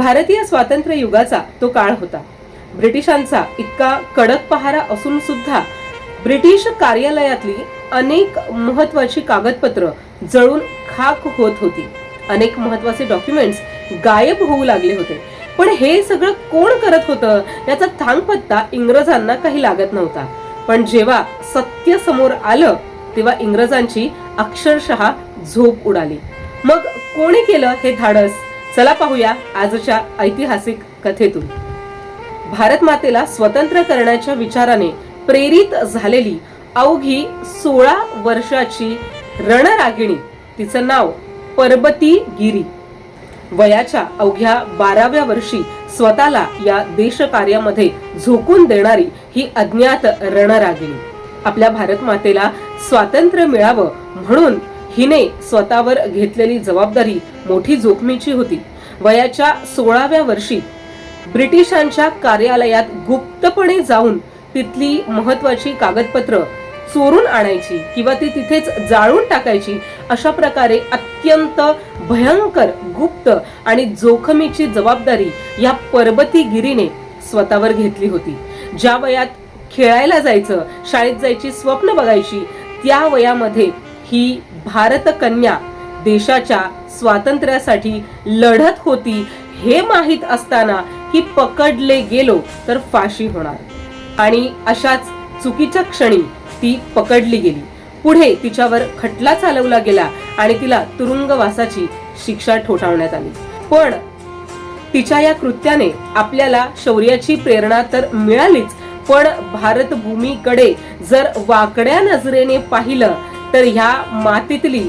भारतीय स्वातंत्र्य युगाचा तो काळ होता. ब्रिटिशांचा इतका कडक पहारा असून सुद्धा ब्रिटिश कार्यालयातली अनेक महत्वाची कागदपत्र जळून खाक होत होती. अनेक महत्त्वाचे डॉक्युमेंट्स गायब होऊ लागले होते. पण हे सगळं कोण करत होतं याचा थांगपत्ता इंग्रजांना काही लागत नव्हता. पण जेव्हा सत्य समोर आलं तेव्हा इंग्रजांची अक्षरशः झोप उडाली. मग कोणी केलं हे धाडस? चला पाहूया आजच्या ऐतिहासिक कथेतून. भारत मातेला स्वतंत्र करण्याच्या विचाराने प्रेरित झालेली अवघी सोळा वर्षाची रणरागिणी तिचं नाव पर्वती गिरी वयाच्या अवघ्या बाराव्या वर्षी स्वतःला या देशकार्यामध्ये झोकून देणारी ही अज्ञात रणरागिणी. आपल्या भारत मातेला स्वातंत्र्य मिळावं म्हणून हिने स्वतःवर घेतलेली जबाबदारी मोठी जोखमीची होती. वयाच्या सोळाव्या वर्षी ब्रिटिशांच्या कार्यालयात गुप्तपणे जाऊन तिथली महत्वाची कागदपत्र चोरून आणायची किंवा ती तिथेच जाळून टाकायची अशा प्रकारे अत्यंत भयंकर गुप्त आणि जोखमीची जबाबदारी या पर्वतीगिरीने स्वतःवर घेतली होती. ज्या वयात खेळायला जायचं शाळेत जायची स्वप्न बघायची त्या वयामध्ये ही भारत कन्या देशाच्या स्वातंत्र्यासाठी लढत होती हे माहीत असताना की पकडले गेलो तर फाशी होणार. आणि अशाच चुकीच्या क्षणी ती पकडली गेली. पुढे तिच्यावर खटला चालवला गेला आणि तिला तुरुंगवासाची शिक्षा ठोठावण्यात आली. पण तिच्या या कृत्याने आपल्याला शौर्याची प्रेरणा तर मिळालीच पण भारतभूमीकडे जर वाकड्या नजरेने पाहिलं तर ह्या मातीतली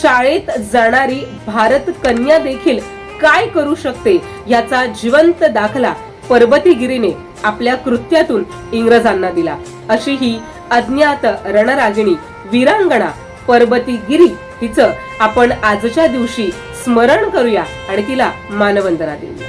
शाळेत जाणारी भारत कन्या देखील काय करू शकते याचा जिवंत दाखला पर्वतीगिरीने आपल्या कृत्यातून इंग्रजांना दिला. अशी ही अज्ञात रणरागिणी वीरांगणा पर्वतीगिरी हिचं आपण आजच्या दिवशी स्मरण करूया आणि तिला मानवंदना देऊया.